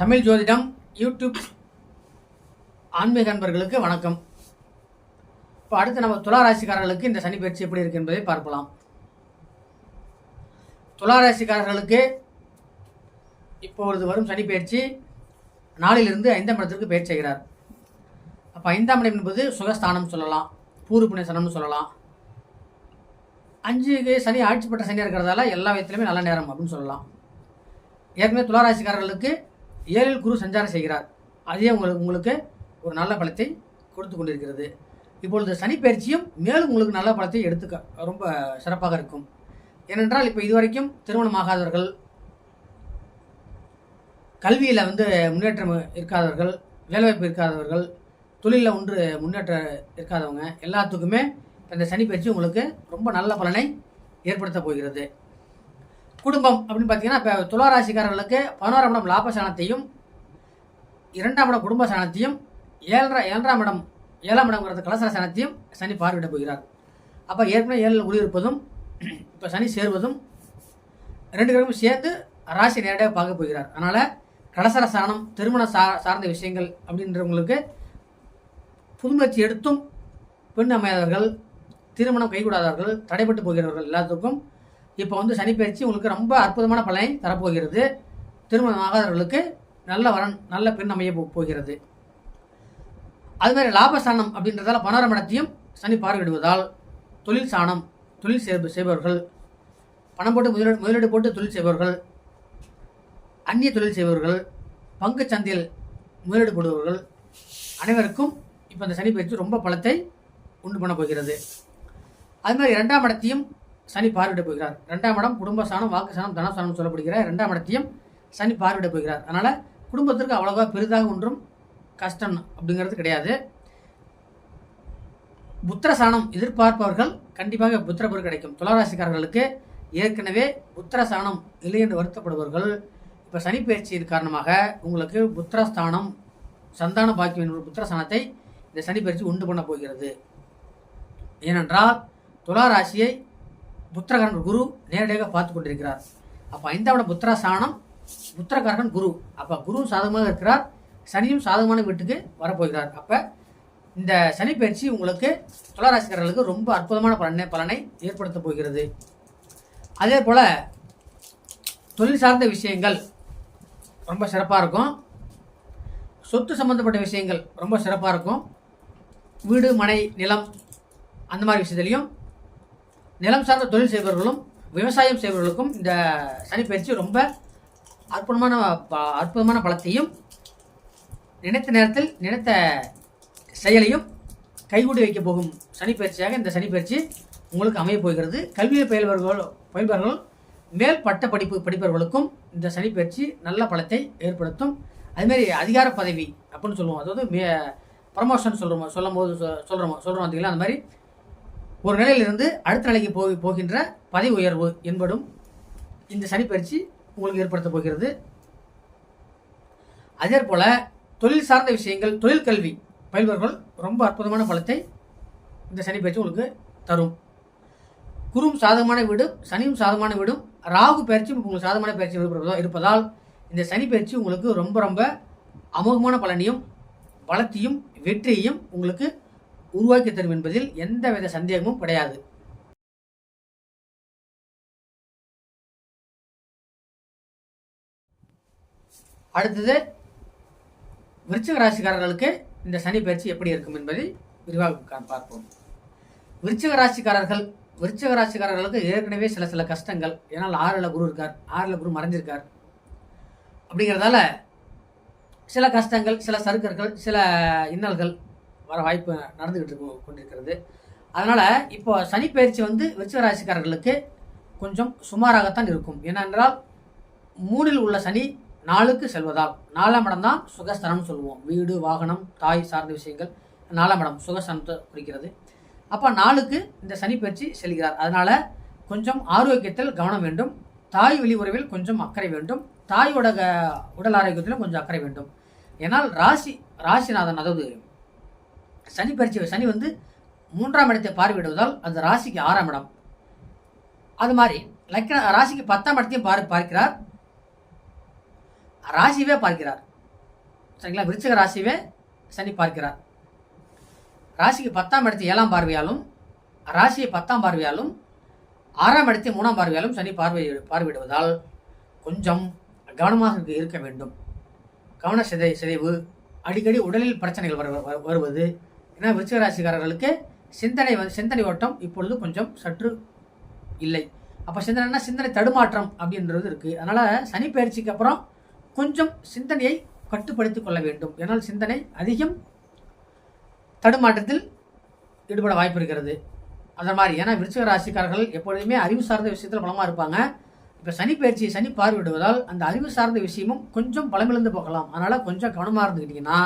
தமிழ் ஜோதிடம் யூடியூப் ஆன்மீக அன்பர்களுக்கு வணக்கம். இப்போ அடுத்து நம்ம துளாராசிக்காரர்களுக்கு இந்த சனி பயிற்சி எப்படி இருக்கு என்பதை பார்க்கலாம் துளாராசிக்காரர்களுக்கு இப்பொழுது வரும் சனி பயிற்சி நாளிலிருந்து ஐந்தாம் இடத்திற்கு பயிற்சி செய்கிறார். அப்போ ஐந்தாம் இடம் என்பது சுகஸ்தானம் சொல்லலாம் பூர்வ புண்ணியஸ்தானம்னு சொல்லலாம். அஞ்சுக்கு சனி ஆட்சிப்பட்ட சனியாக இருக்கிறதால எல்லா விதத்திலுமே நல்ல நேரம் அப்படின்னு சொல்லலாம். ஏற்கனவே துளாராசிக்காரர்களுக்கு ஏழில் குரு சஞ்சாரம் செய்கிறார். அதே உங்களுக்கு உங்களுக்கு ஒரு நல்ல பலத்தை கொடுத்து கொண்டிருக்கிறது. இப்பொழுது சனிப்பயிற்சியும் மேலும் உங்களுக்கு நல்ல பலத்தை எடுத்துக்க ரொம்ப சிறப்பாக இருக்கும். ஏனென்றால் இப்போ இதுவரைக்கும் திருமணம் ஆகாதவர்கள் கல்வியில் வந்து முன்னேற்றம் இருக்காதவர்கள் வேலைவாய்ப்பு இருக்காதவர்கள் தொழிலில் ஒன்று முன்னேற்றம் இருக்காதவங்க எல்லாத்துக்குமே இந்த சனிப்பயிற்சி உங்களுக்கு ரொம்ப நல்ல பலனை ஏற்படுத்த போகிறது. குடும்பம் அப்படின்னு பார்த்தீங்கன்னா இப்போ துளாராசிக்காரர்களுக்கு பதினோராம் இடம் லாபசானத்தையும் இரண்டாம் இடம் குடும்ப சாணத்தையும் ஏழரை ஏழாம் இடம் ஏழாம் இடம்ங்கிறது கலசர சாணத்தையும் சனி பார்வையிட போகிறார். அப்போ ஏற்கனவே ஏழில் குடியிருப்பதும் இப்போ சனி சேருவதும் ரெண்டு கிரகமும் சேர்ந்து ராசி நேரடியாக பார்க்க போகிறார். அதனால் கலசர சாணம் திருமண சா சார்ந்த விஷயங்கள் அப்படின்றவங்களுக்கு புதுமுயற்சி எடுத்தும் பெண் அமையாதவர்கள் திருமணம் கைகூடாதவர்கள் தடைப்பட்டு போகிறவர்கள் எல்லாத்துக்கும் இப்போ வந்து சனி பயிற்சி உங்களுக்கு ரொம்ப அற்புதமான பலனை தரப்போகிறது. திருமணம் ஆகாதவர்களுக்கு நல்ல வரன் நல்ல பெண் அமைய போகிறது. அது மாதிரி லாபஸ்தானம் அப்படின்றதால பணரம் இடத்தையும் சனி பார்வையிடுவதால் தொழில் சாணம் தொழில் செய்ப- செய்பவர்கள் பணம் போட்டு முதலீடு முதலீடு போட்டு தொழில் செய்பவர்கள் அந்நிய தொழில் செய்பவர்கள் பங்கு சந்தையில் முதலீடு போடுபவர்கள் அனைவருக்கும் இப்போ இந்த சனி பயிற்சி ரொம்ப பலத்தை உண்டு பண்ண போகிறது. அது மாதிரி இரண்டாம் இடத்தையும் சனி பார்வையிட போகிறார். ரெண்டாம் இடம் குடும்ப சாணம் வாக்கு சாணம் சொல்லப்படுகிற ரெண்டாம் இடத்தையும் சனி பார்வையிட போகிறார். அதனால் குடும்பத்திற்கு அவ்வளோவா பெரிதாக ஒன்றும் கஷ்டம் அப்படிங்கிறது கிடையாது. புத்திர சாணம் எதிர்பார்ப்பவர்கள் கண்டிப்பாக புத்திர கிடைக்கும். துளராசிக்காரர்களுக்கு ஏற்கனவே புத்திரசானம் இல்லை என்று வருத்தப்படுபவர்கள் இப்போ சனி பயிற்சியின் காரணமாக உங்களுக்கு புத்திரஸ்தானம் சந்தான பாக்கியம் என்ற புத்திரஸ்தானத்தை இந்த சனி பயிற்சி உண்டு பண்ண போகிறது. ஏனென்றால் துலா ராசியை புத்திரகரன் குரு நேரடியாக பார்த்து கொண்டிருக்கிறார். அப்போ ஐந்தாவோட புத்திர சாணம் புத்திரகாரகன் குரு. அப்போ குரு சாதகமாக இருக்கிறார் சனியும் சாதகமான வீட்டுக்கு வரப்போகிறார். அப்போ இந்த சனி பயிற்சி உங்களுக்கு துளராசிக்காரர்களுக்கு ரொம்ப அற்புதமான பலனை பலனை ஏற்படுத்த போகிறது. அதே போல் தொழில் சார்ந்த விஷயங்கள் ரொம்ப சிறப்பாக இருக்கும். சொத்து சம்மந்தப்பட்ட விஷயங்கள் ரொம்ப சிறப்பாக இருக்கும். வீடு மனை நிலம் அந்த மாதிரி விஷயத்துலையும் நிலம் சார்ந்த தொழில் செய்பவர்களும் விவசாயம் செய்பவர்களுக்கும் இந்த சனி பயிற்சி ரொம்ப அற்புதமான ப- அற்புதமான பலத்தையும் நினைத்த நேரத்தில் நினைத்த செயலையும் கைகூடி வைக்க போகும் சனி பயிற்சியாக இந்த சனி பயிற்சி உங்களுக்கு அமையப் போகிறது. கல்வியில் பயில்பவர்கள் பயில்பவர்கள் மேல் பட்ட படிப்பு படிப்பவர்களுக்கும் இந்த சனி பயிற்சி நல்ல பலத்தை ஏற்படுத்தும். அதுமாரி அதிகார பதவி அப்படின்னு சொல்லுவோம். அதாவது மே ப்ரமோஷன் சொல்கிறோமோ சொல்லும் போது சொ- சொல்கிறோம் சொல்கிறோம் பார்த்தீங்களா அந்த மாதிரி ஒரு நிலையிலிருந்து அடுத்த நிலைக்கு போய் போகின்ற பதவி உயர்வு என்படும் இந்த சனிப்பயிற்சி உங்களுக்கு ஏற்படுத்த போகிறது. அதே போல் தொழில் சார்ந்த விஷயங்கள் தொழில் கல்வி பயில்பவர்கள் ரொம்ப அற்புதமான பலத்தை இந்த சனிப்பயிற்சி உங்களுக்கு தரும். குருவும் சாதகமான வீடும் சனியும் சாதகமான வீடும் ராகு பயிற்சியும் உங்களுக்கு சாதகமான பயிற்சி இருப்பதா- இருப்பதால் இந்த சனி பயிற்சி உங்களுக்கு ரொம்ப ரொம்ப அமோகமான பலனையும் பலத்தையும் வெற்றியையும் உங்களுக்கு உருவாக்கி தரும் என்பதில் எந்தவித சந்தேகமும் கிடையாது. அடுத்தது விருச்சிக ராசிக்காரர்களுக்கு இந்த சனி பயிற்சி எப்படி இருக்கும் என்பதை விரிவாக பார்ப்போம். விருச்சிக ராசிக்காரர்கள் விருச்சிக ராசிக்காரர்களுக்கு ஏற்கனவே சில சில கஷ்டங்கள். ஏன்னால் ஆறில் குரு இருக்கார். ஆறில் குரு மறைஞ்சிருக்கார். அப்படிங்கிறதால சில கஷ்டங்கள் சில சருக்கர்கள் சில இன்னல்கள் வர வாய்ப்பு நடந்துக்கிட்டு இருக்கு- கொண்டிருக்கிறது. அதனால் இப்போ சனி பயிற்சி வந்து விருச்சிக ராசிக்காரர்களுக்கு கொஞ்சம் சுமாராகத்தான் இருக்கும். ஏனென்றால் மூணில் உள்ள சனி நாளுக்கு செல்வதால் நாலாம் இடம் தான் சுகஸ்தனம் சொல்லுவோம். வீடு வாகனம் தாய் சார்ந்த விஷயங்கள் நாலாம் இடம் சுகஸ்தனத்தை குறிக்கிறது. அப்போ நாளுக்கு இந்த சனி பயிற்சி செல்கிறார். அதனால் கொஞ்சம் ஆரோக்கியத்தில் கவனம் வேண்டும். தாய் வெளி உறவில் கொஞ்சம் அக்கறை வேண்டும். தாயோட க- உடல் ஆரோக்கியத்திலும் கொஞ்சம் அக்கறை வேண்டும். ஏன்னால் ராசி ராசிநாதன் அதாவது சனி பயிற்சி சனி வந்து மூன்றாம் இடத்தை பார்வையிடுவதால் அந்த ராசிக்கு ஆறாம் இடம். அது மாதிரி லக்ன ராசிக்கு பத்தாம் இடத்தையும் பார் பார்க்கிறார். ராசியவே பார்க்கிறார். சரிங்களா? விருச்சக ராசியவே சனி பார்க்கிறார். ராசிக்கு பத்தாம் இடத்து ஏழாம் பார்வையாலும் ராசியை பத்தாம் பார்வையாலும் ஆறாம் இடத்தை மூணாம் பார்வையாலும் சனி பார்வை பார்வையிடுவதால் கொஞ்சம் கவனமாக இருக்க- இருக்க வேண்டும். கவன சிதை சிதைவு அடிக்கடி உடலில் பிரச்சனைகள் வரு வருவது ஏன்னா விருச்சிகராசிக்காரர்களுக்கு சிந்தனை வந்து சிந்தனை ஓட்டம் இப்பொழுது கொஞ்சம் சற்று இல்லை. அப்போ சிந்தனைனா சிந்தனை தடுமாற்றம் அப்படின்றது இருக்குது அதனால் சனி பயிற்சிக்கு அப்புறம் கொஞ்சம் சிந்தனையை கட்டுப்படுத்திக் கொள்ள வேண்டும். ஏன்னால் சிந்தனை அதிகம் தடுமாற்றத்தில் ஈடுபட வாய்ப்பு இருக்கிறது. அந்த மாதிரி. ஏன்னா விருச்சிக ராசிக்காரர்கள் எப்பொழுதுமே அறிவு சார்ந்த விஷயத்தில் பலமாக இருப்பாங்க. இப்போ சனி பயிற்சி சனி பார்வையிடுவதால் அந்த அறிவு சார்ந்த விஷயமும் கொஞ்சம் பலமிழந்து போகலாம். அதனால் கொஞ்சம் கவனமாக இருந்துக்கிட்டிங்கன்னா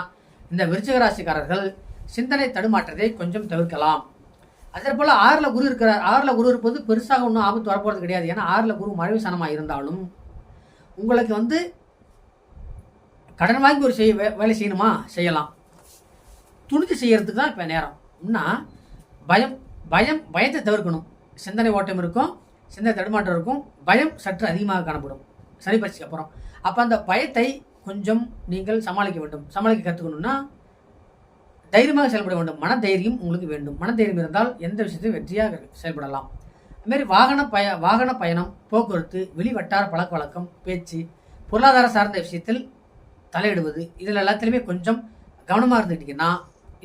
இந்த விருச்சிக ராசிக்காரர்கள் சிந்தனை தடுமாற்றத்தை கொஞ்சம் தவிர்க்கலாம். அதே போல் ஆறில் குரு இருக்கிறார் ஆறில் குரு இருப்பது பெருசாக ஒன்றும் ஆபத்து வரப்போகிறது கிடையாது. ஏன்னா ஆறில் குரு மறைவு சனமாக இருந்தாலும் உங்களுக்கு வந்து கடன் வாங்கி ஒரு செய்ய வே- வேலை செய்யணுமா? செய்யலாம். துணிஞ்சு செய்கிறதுக்கு தான் இப்போ நேரம். இன்னும் பயம் பயம் பயத்தை தவிர்க்கணும். சிந்தனை ஓட்டம் இருக்கும் சிந்தனை தடுமாற்றம் இருக்கும் பயம் சற்று அதிகமாக காணப்படும். சனி பயிற்சிக்கு அப்புறம். அப்போ அந்த பயத்தை கொஞ்சம் நீங்கள் சமாளிக்க வேண்டும். சமாளிக்க கற்றுக்கணும்னா தைரியமாக செயல்பட வேண்டும். மன தைரியம் உங்களுக்கு வேண்டும். மன தைரியம் இருந்தால் எந்த விஷயத்தையும் வெற்றியாக செயல்படலாம். அதுமாரி வாகன பய வாகன பயணம் போக்குவரத்து வெளிவட்டார பழக்க வழக்கம் பேச்சு பொருளாதார சார்ந்த விஷயத்தில் தலையிடுவது இதில் எல்லாத்துலேயுமே கொஞ்சம் கவனமாக இருந்துக்கிட்டிங்கன்னா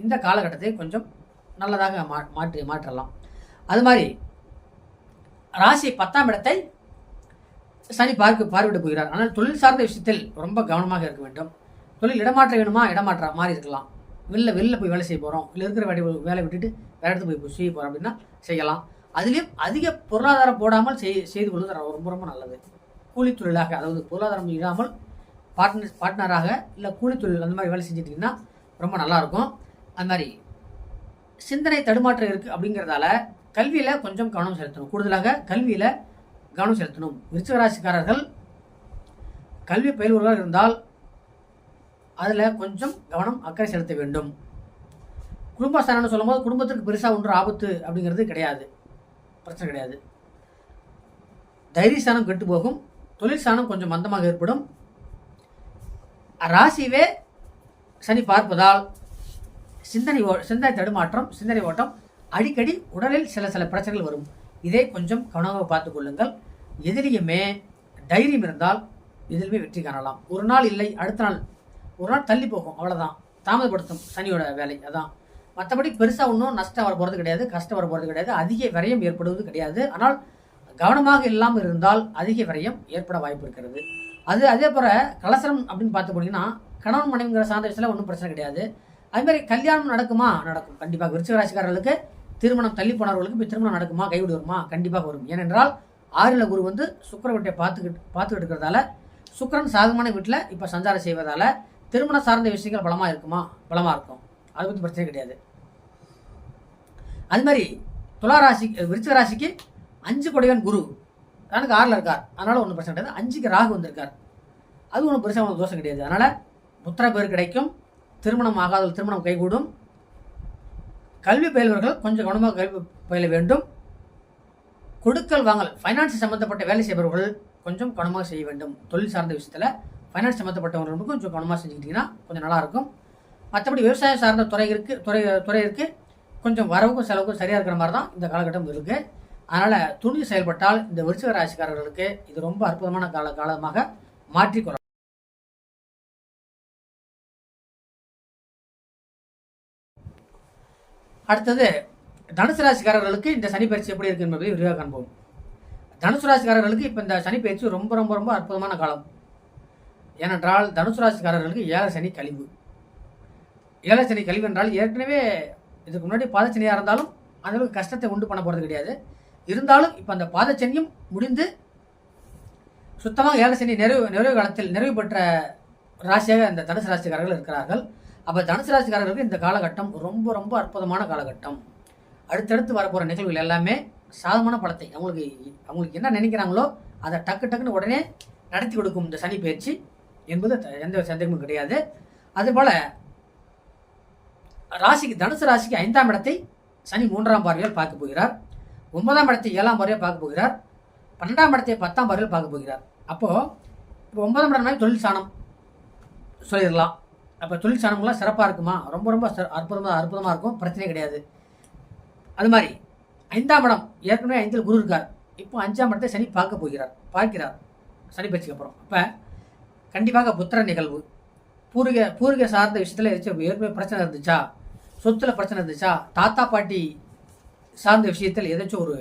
இந்த காலகட்டத்தை கொஞ்சம் நல்லதாக மா மாற்றி மாற்றலாம். அது மாதிரி ராசி பத்தாம் இடத்தை சனி பார்க்க பார்வையிட போகிறார். ஆனால் தொழில் சார்ந்த விஷயத்தில் ரொம்ப கவனமாக இருக்க வேண்டும். தொழில் இடமாற்ற வேணுமா? இடமாற்ற மாதிரி இருக்கலாம். வெளில வெளில போய் வேலை செய்ய போகிறோம் இல்லை இருக்கிற வேலை வேலை விட்டுட்டு வேறு இடத்துக்கு போய் போய் செய்ய போகிறோம் அப்படின்னா செய்யலாம். அதுலேயும் அதிக பொருளாதாரம் போடாமல் செய் செய்து கொள்வது ரொம்ப ரொம்ப நல்லது. கூலித்தொழிலாக அதாவது பொருளாதாரம் இல்லாமல் பார்ட்னர் பார்ட்னராக இல்லை கூலித்தொழில் அந்த மாதிரி வேலை செஞ்சிட்டிங்கன்னா ரொம்ப நல்லாயிருக்கும் அது மாதிரி சிந்தனை தடுமாற்றம் இருக்குது அப்படிங்கிறதால கல்வியில் கொஞ்சம் கவனம் செலுத்தணும். கூடுதலாக கல்வியில் கவனம் செலுத்தணும். விருச்சகராசிக்காரர்கள் கல்வி பயில்வர்களாக இருந்தால் அதில் கொஞ்சம் கவனம் அக்கறை செலுத்த வேண்டும். குடும்பஸ்தானம்னு சொல்லும்போது குடும்பத்திற்கு பெருசாக ஒன்று ஆபத்து அப்படிங்கிறது கிடையாது. பிரச்சனை கிடையாது. தைரியஸ்தானம் கெட்டு போகும். தொழில் ஸ்தானம் கொஞ்சம் மந்தமாக ஏற்படும். ராசியவே சனி பார்ப்பதால் சிந்தனை ஓ சிந்தனை தடுமாற்றம் சிந்தனை ஓட்டம் அடிக்கடி உடலில் சில சில பிரச்சனைகள் வரும். இதை கொஞ்சம் கவனமாக பார்த்து கொள்ளுங்கள். எதிரியுமே தைரியம் இருந்தால் எதிலுமே வெற்றி காணலாம். ஒரு நாள் இல்லை அடுத்த நாள் ஒரு நாள் தள்ளி போகும் அவ்வளோதான் தாமதப்படுத்தும் சனியோட வேலை அதான். மற்றபடி பெருசாக ஒன்றும் நஷ்டம் வர போகிறது கிடையாது கஷ்டம் வர போகிறது கிடையாது அதிக விரயம் ஏற்படுவது கிடையாது. ஆனால் கவனமாக இல்லாமல் இருந்தால் அதிக விரயம் ஏற்பட வாய்ப்பு இருக்கிறது. அது அதே போல் கலசரம் அப்படின்னு பார்த்து போனீங்கன்னா கணவன் மனைவிங்கிற சார்ந்த விஷயத்தில் ஒன்றும் பிரச்சனை கிடையாது. அதுமாதிரி கல்யாணம் நடக்குமா? நடக்கும். கண்டிப்பாக விருச்சிகராசிக்காரர்களுக்கு திருமணம் தள்ளி போனவர்களுக்கு இப்போ திருமணம் நடக்குமா? கைவிடு வருமா? கண்டிப்பாக வரும். ஏனென்றால் ஆறில் குரு வந்து சுக்கர வீட்டை பார்த்துக்கிட்டு பார்த்துக்கிட்டு இருக்கிறதால சுக்கரன் சாதகமான வீட்டில் இப்போ சஞ்சாரம் செய்வதால் திருமணம் சார்ந்த விஷயங்கள் பலமாக இருக்குமா? பலமாக இருக்கும். அதை பற்றி பிரச்சனை கிடையாது. அது மாதிரி துலா ராசி விருச்சிக ராசிக்கு அஞ்சு கொடைவன் குரு. எனக்கு ஆறில் இருக்கார். அதனால் ஒன்றும் பிரச்சனை கிடையாது. அஞ்சுக்கு ராகு வந்திருக்கார். அது ஒன்றும் பெருசாக ஒன்றும் தோஷம் கிடையாது. அதனால் புத்திர பேர் கிடைக்கும். திருமணம் ஆகாத திருமணம் கைகூடும். கல்வி பயில்வர்கள் கொஞ்சம் கவனமாக கல்வி பயில வேண்டும். கொடுக்கல் வாங்கல் ஃபைனான்ஸ் சம்மந்தப்பட்ட வேலை செய்பவர்கள் கொஞ்சம் கவனமாக செய்ய வேண்டும். தொழில் சார்ந்த விஷயத்தில் ஃபைனான்ஸ் சம்மந்தப்பட்டவர்களுக்கு கொஞ்சம் கவனமாக செஞ்சுக்கிட்டிங்கன்னா கொஞ்சம் நல்லாயிருக்கும். மற்றபடி விவசாயம் சார்ந்த துறை இருக்கு துறை துறை இருக்கு. கொஞ்சம் வரவுக்கும் செலவுக்கும் சரியாக இருக்கிற மாதிரி தான் இந்த காலகட்டம் இருக்குது அதனால் துணி செயல்பட்டால் இந்த விருச்சிக ராசிக்காரர்களுக்கு இது ரொம்ப அற்புதமான கால காலமாக மாற்றிக்கொள்ளலாம் அடுத்தது தனுசு ராசிக்காரர்களுக்கு இந்த சனி பயிற்சி எப்படி இருக்கு என்பதை விரிவாக காண்போம். தனுசு ராசிக்காரர்களுக்கு இப்போ இந்த சனி பயிற்சி ரொம்ப ரொம்ப ரொம்ப அற்புதமான காலம். ஏனென்றால் தனுசு ராசிக்காரர்களுக்கு ஏழை சனி கழிவு. ஏழை சனி கழிவு என்றால் ஏற்கனவே இதுக்கு முன்னாடி பாதச்சனியாக இருந்தாலும் அந்தளவுக்கு கஷ்டத்தை உண்டு பண்ண போகிறது கிடையாது. இருந்தாலும் இப்போ அந்த பாதச்சனியும் முடிந்து சுத்தமாக ஏழை சனி நிறைவு நிறைவு காலத்தில் நிறைவு பெற்ற ராசியாக இந்த தனுசு ராசிக்காரர்கள் இருக்கிறார்கள். அப்போ தனுசு ராசிக்காரர்களுக்கு இந்த காலகட்டம் ரொம்ப ரொம்ப அற்புதமான காலகட்டம். அடுத்தடுத்து வரப்போகிற நிகழ்வுகள் எல்லாமே சாதமான படத்தை அவங்களுக்கு அவங்களுக்கு என்ன நினைக்கிறாங்களோ அதை டக்கு டக்குன்னு உடனே நடத்தி கொடுக்கும் இந்த சனி பயிற்சி. என்பது எந்த ஒரு சந்தேகமும் கிடையாது. அதுபோல் ராசிக்கு தனுசு ராசிக்கு ஐந்தாம் இடத்தை சனி மூன்றாம் பார்வையால் பார்க்க போகிறார். ஒன்பதாம் இடத்தை ஏழாம் பார்வையாக பார்க்க போகிறார். பன்னெண்டாம் இடத்தை பத்தாம் பார்வையில் பார்க்க போகிறார். அப்போது இப்போ ஒன்பதாம் இடம் மாதிரி தொழில் சாணம் சொல்லிடலாம். அப்போ தொழில் சாணம்லாம் சிறப்பாக இருக்குமா? ரொம்ப ரொம்ப அற்புதமாக அற்புதமாக இருக்கும். பிரச்சனை கிடையாது. அது மாதிரி ஐந்தாம் இடம் ஏற்கனவே ஐந்தில் குரு இருக்கார். இப்போ அஞ்சாம் இடத்தை சனி பார்க்க போகிறார். பார்க்கிறார். சனி பயிற்சிக்கு அப்புறம். அப்போ கண்டிப்பாக புத்திர நிகழ்வு. பூர்வீக பூர்வீக சார்ந்த விஷயத்தில் ஏதாச்சும் ஏற்கனவே பிரச்சனை இருந்துச்சா? சொத்தில் பிரச்சனை இருந்துச்சா? தாத்தா பாட்டி சார்ந்த விஷயத்தில் ஏதாச்சும் ஒரு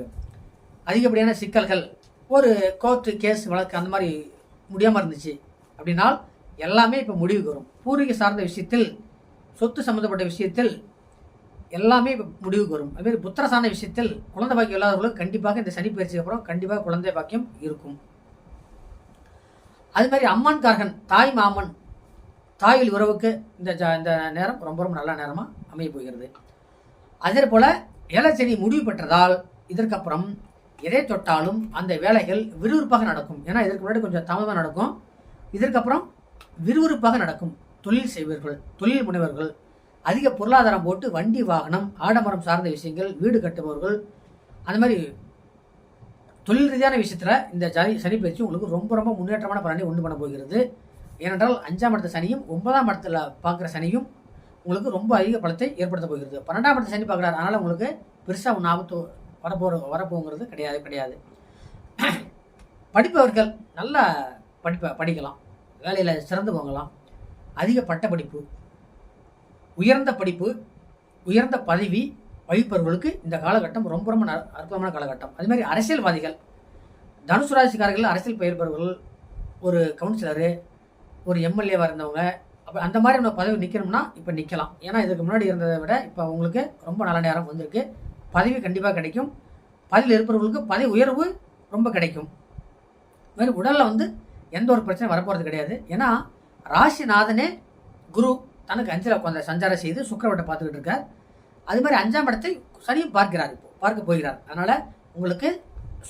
அதிகப்படியான சிக்கல்கள் ஒரு கோர்ட்டு கேஸ் வழக்கு அந்த மாதிரி முடியாமல் இருந்துச்சு அப்படின்னால் எல்லாமே இப்போ முடிவுக்கு வரும். பூர்வீக சார்ந்த விஷயத்தில் சொத்து சம்மந்தப்பட்ட விஷயத்தில் எல்லாமே இப்போ முடிவுக்கு வரும். அதுமாதிரி புத்திர சார்ந்த விஷயத்தில் குழந்தை பாக்கியம் இல்லாதவர்களுக்கு கண்டிப்பாக இந்த சனி பயிற்சிக்கு அப்புறம் கண்டிப்பாக குழந்தை பாக்கியம் இருக்கும். அது மாதிரி அம்மன் கார்கன் தாய் மாமன் தாயில் உறவுக்கு இந்த இந்த நேரம் ரொம்ப ரொம்ப நல்ல நேரமாக அமைய போகிறது. அதே போல் ஏலச்சனி முடிவு பெற்றதால் இதற்கப்புறம் எதை தொட்டாலும் அந்த வேலைகள் விறுவிறுப்பாக நடக்கும். ஏன்னா இதற்கு முன்னாடி கொஞ்சம் தாமதமாக நடக்கும். இதற்கப்புறம் விறுவிறுப்பாக நடக்கும். தொழில் செய்வர்கள் தொழில் முனைவர்கள் அதிக பொருளாதாரம் போட்டு வண்டி வாகனம் ஆடம்பரம் சார்ந்த விஷயங்கள் வீடு கட்டுபவர்கள் அந்த மாதிரி தொழில் ரீதியான விஷயத்தில் இந்த சனி சனி பயிற்சி உங்களுக்கு ரொம்ப ரொம்ப முன்னேற்றமான பலனை உண்டு பண்ண போகிறது. ஏனென்றால் அஞ்சாம் இடத்த சனியும் ஒன்பதாம் இடத்துல பார்க்குற சனியும் உங்களுக்கு ரொம்ப அதிக பலத்தை ஏற்படுத்த போகிறது. பன்னெண்டாம் இடத்த சனி பார்க்குறாரு அதனால் உங்களுக்கு பெருசாக ஒன்று ஆபத்து வரப்போகிற வரப்போங்கிறது கிடையாது கிடையாது. படிப்பவர்கள் நல்லா படிப்ப படிக்கலாம். வேலையில் சிறந்து போகலாம். அதிக பட்ட படிப்பு உயர்ந்த படிப்பு உயர்ந்த பதவி வகிப்பவர்களுக்கு இந்த காலகட்டம் ரொம்ப ரொம்ப ந- அற்புதமான காலகட்டம். அதே மாதிரி அரசியல்வாதிகள் தனுசு ராசிக்காரர்கள் அரசியல் பயிர்பவர்கள் ஒரு கவுன்சிலரு ஒரு எம்எல்ஏவாக இருந்தவங்க அப்போ அந்த மாதிரி நம்ம பதவி நிற்கணும்னா இப்போ நிற்கலாம் ஏன்னா இதுக்கு முன்னாடி இருந்ததை விட இப்போ உங்களுக்கு ரொம்ப நல்ல நேரம் வந்திருக்கு. பதவி கண்டிப்பாக கிடைக்கும். பதவியில் இருப்பவர்களுக்கு பதவி உயர்வு ரொம்ப கிடைக்கும். இது மாதிரி உடலில் வந்து எந்த ஒரு பிரச்சனையும் வரப்போகிறது கிடையாது. ஏன்னா ராசிநாதனே குரு தனக்கு அஞ்சில் உட்காந்த சஞ்சாரம் செய்து சுக்கரவட்டை பார்த்துக்கிட்டு இருக்கார். அது மாதிரி அஞ்சாம் இடத்தை சனியும் பார்க்கிறார் இப்போ பார்க்க போகிறார். அதனால் உங்களுக்கு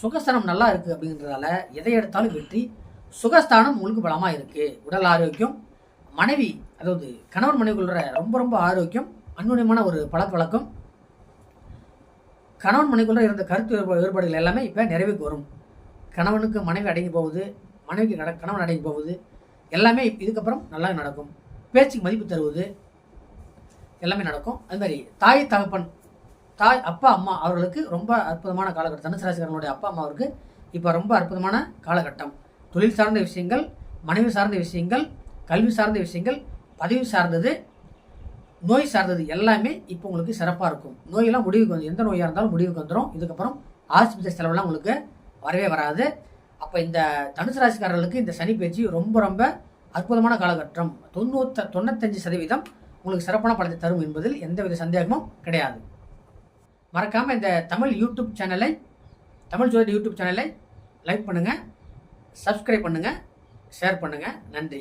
சுகஸ்தானம் நல்லா இருக்குது அப்படின்றதால எதை எடுத்தாலும் வெற்றி சுகஸ்தானம் உங்களுக்கு பலமாக இருக்குது உடல் ஆரோக்கியம் மனைவி அதாவது கணவன் மனைவிக்குள்ள ரொம்ப ரொம்ப ஆரோக்கியம் அன்புடையமான ஒரு பழக்க வழக்கம் கணவன் மனைவிக்குள்ள இருந்த கருத்து வேறுபாடுகள் எல்லாமே இப்போ நிறைவுக்கு வரும். கணவனுக்கு மனைவி அடங்கி போகுது மனைவிக்கு கணவன் அடங்கி போகுது எல்லாமே இதுக்கப்புறம் நல்லா நடக்கும். பேச்சுக்கு மதிப்பு தருவது எல்லாமே நடக்கும். அது மாதிரி தாய் தகப்பன் தாய் அப்பா அம்மா அவர்களுக்கு ரொம்ப அற்புதமான காலகட்டம். தனுசு அப்பா அம்மாவுக்கு இப்போ ரொம்ப அற்புதமான காலகட்டம். தொழில் சார்ந்த விஷயங்கள் மனைவி சார்ந்த விஷயங்கள் கல்வி சார்ந்த விஷயங்கள் பதவி சார்ந்தது நோய் சார்ந்தது எல்லாமே இப்போ உங்களுக்கு சிறப்பாக இருக்கும். நோயெல்லாம் முடிவுக்கு வந்து எந்த நோயாக இருந்தாலும் முடிவுக்கு வந்துடும் இதுக்கப்புறம் ஆஸ்பத்திரி செலவெல்லாம் உங்களுக்கு வரவே வராது. அப்போ இந்த தனுசு ராசிக்காரர்களுக்கு இந்த சனி பயிற்சி ரொம்ப ரொம்ப அற்புதமான காலகட்டம். தொண்ணூத்த தொண்ணூத்தஞ்சு சதவீதம் உங்களுக்கு சிறப்பான பலத்தை தரும் என்பதில் எந்தவித சந்தேகமும் கிடையாது. மறக்காமல் இந்த தமிழ் யூடியூப் சேனலை தமிழ் ஜோதி யூடியூப் சேனலை லைக் பண்ணுங்கள் சப்ஸ்கிரைப் பண்ணுங்கள் ஷேர் பண்ணுங்கள் நன்றி.